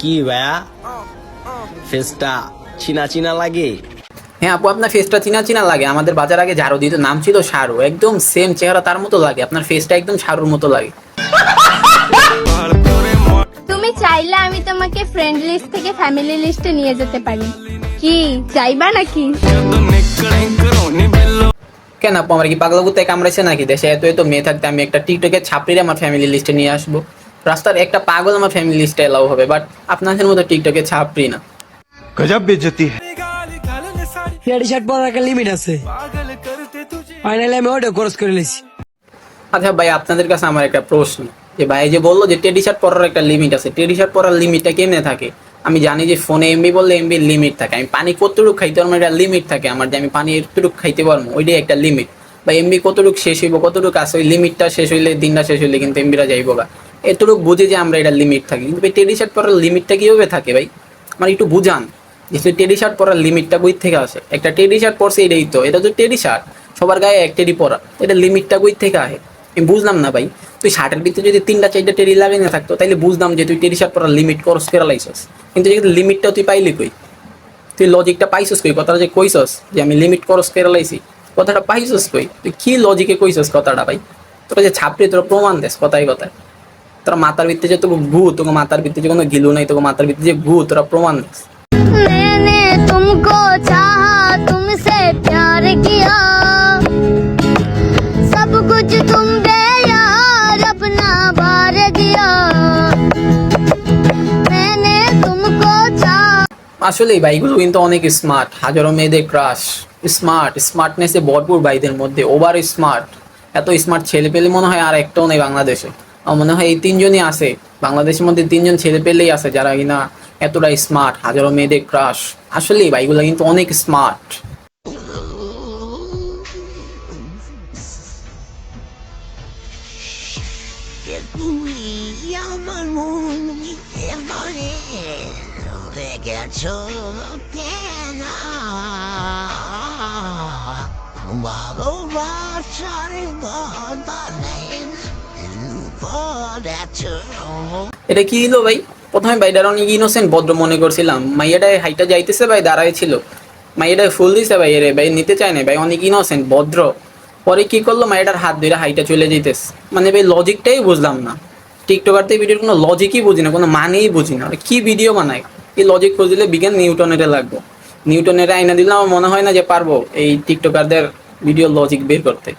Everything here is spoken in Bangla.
কি ভাইয়া? ফেসটা চিনা চিনা লাগে? হ্যাঁ আপু আপনার ফেসটা চিনা চিনা লাগে। আমাদের বাজার আগে ঝাড়ু দিত নাম ছিল সারু একদম সেম চেহারা তার মতো লাগে। আপনার ফেসটা একদম সারুর মতো লাগে। তুমি চাইলে আমি তোমাকে ফ্রেন্ড লিস্ট থেকে ফ্যামিলি লিস্টে নিয়ে যেতে পারি। কি চাইবা নাকি? কেন আপু আমার কি পাগলা কুত্তায় কামড়াইছে নাকি? দেশে এত এত মেয়ে থাকতে আমি একটা টিকটকে ছাপড়িরে আমার ফ্যামিলি লিস্টে নিয়ে আসব। রাস্তার একটা পাগল আমার ফ্যামিলি লিস্টে এলাও হবে বাট আপনাদের মতো টিকটকে ছাপড়ি না। গজব বেজতি প্যান্ট শার্ট পরার একটা লিমিট আছে। ফাইনালি আমি ওটা কোর্স করে নিয়েছি। আচ্ছা ভাই আপনাদের কাছে আমার একটা প্রশ্ন। যে ভাই যে বলল যে টেডি শার্ট পরার একটা লিমিট আছে টেডি শার্ট পরার লিমিটটা কেমনে থাকে? আমি জানি যে ফোনে এমবি বললে এমবি লিমিট থাকে। আমি পানি কতটুক খাইতে পারব একটা লিমিট থাকে আমার যে আমি পানি এতটুকু খাইতে পারব ওইটাই একটা লিমিট বা এমবি কতটুক শেষ হইব কতটুক আছে ওই লিমিটটা শেষ হইলে দিনটা শেষ হইলে কিন্তু এমবিরা যাইব বা এতটুকু বুঝে যে আমরা এটা লিমিট থাকি। কিন্তু ভাই টেডি শার্ট পরার লিমিটটা কীভাবে থাকে ভাই? আমার একটু বুঝান যে টেডি শার্ট পরার লিমিটটা কই থেকে আসে? একটা টেডি শার্ট পরছে এটাই তো, এটা তো টেডি শার্ট সবার গায়ে এক টেডি পরা, এটা লিমিটটা কই থেকে আসে? আমি বুঝলাম না ভাই। তুই শার্টের ভিতরে যদি তিনটা, চারটা টেডি লাগাই না থাকতো তাহলে বুঝলাম যে তুই টেডি শার্ট পরার লিমিট করস করে লাইছস কিন্তু যেহেতু লিমিটটা তুই পাইলি কই? তুই লজিকটা পাইছস কই? কথাটা যে কইছস যে আমি লিমিট করস করে লাইছি কথাটা পাইছস কই? তুই কি লজিকে কইছস কথাটা ভাই? তোরা যে ছাপড়ি, তোরা প্রমাণ দেস, কথায় কথায়। তোরা মাথার ভিত্তিতে যে তোকে গু তোকে মাথার ভিত্তিতে যে কোনো গিলু নাই তোকে মাথার ভিত্তিতে যে গু তোরা প্রমাণ দেস मैंने तुमको चाहा तुमसे प्यार किया सब कुछ तुम दे यार अपना बार दिया मैंने तुमको चाहा আসলে এই বাইকগুলো কিন্তু অনেক স্মার্ট হাজারো মেয়েদের ক্রাশ স্মার্ট স্মার্টনেসে ভরপুর বাইদের মধ্যে ওভার স্মার্ট এত স্মার্ট ছেলে পেলে মনে হয় আর একটাও নেই বাংলাদেশে আমার মনে হয় এই তিনজনই আছে। বাংলাদেশের মধ্যে তিনজন ছেলে পেলেই আছে যারা কিনা এতটা স্মার্ট হাজারো মেয়েদের ক্রাশ আসলে এই বাইকগুলো কিন্তু অনেক স্মার্ট আমার মন এবারে এটা কি হলো ভাই? প্রথমে বাইটার অনেক ইনোসেন্ট ভদ্র মনে করছিলাম। মাইয়াটা হাইটা যাইতেছে ভাই দাঁড়াই ছিল। মাইয়াটা ফুল দিছে ভাই এরে ভাই নিতে চায় না ভাই অনেক ইনোসেন্ট ভদ্র। পরে কি করল? মাইয়াটার হাত ধরে হাইটা চলে যেতেছে মানে ভাই লজিকটাই বুঝলাম না। টিকটকারতে ভিডিওর কোনো লজিকই বুঝি না কোনো মানেই বুঝি না। কি ভিডিও বানায়? এই লজিক খুঁজলে বিজ্ঞান নিউটনের লাগবো। নিউটনের আইনা দিলে আমার মনে হয় না যে পারব এই টিকটকারদের ভিডিও লজিক বের করতে।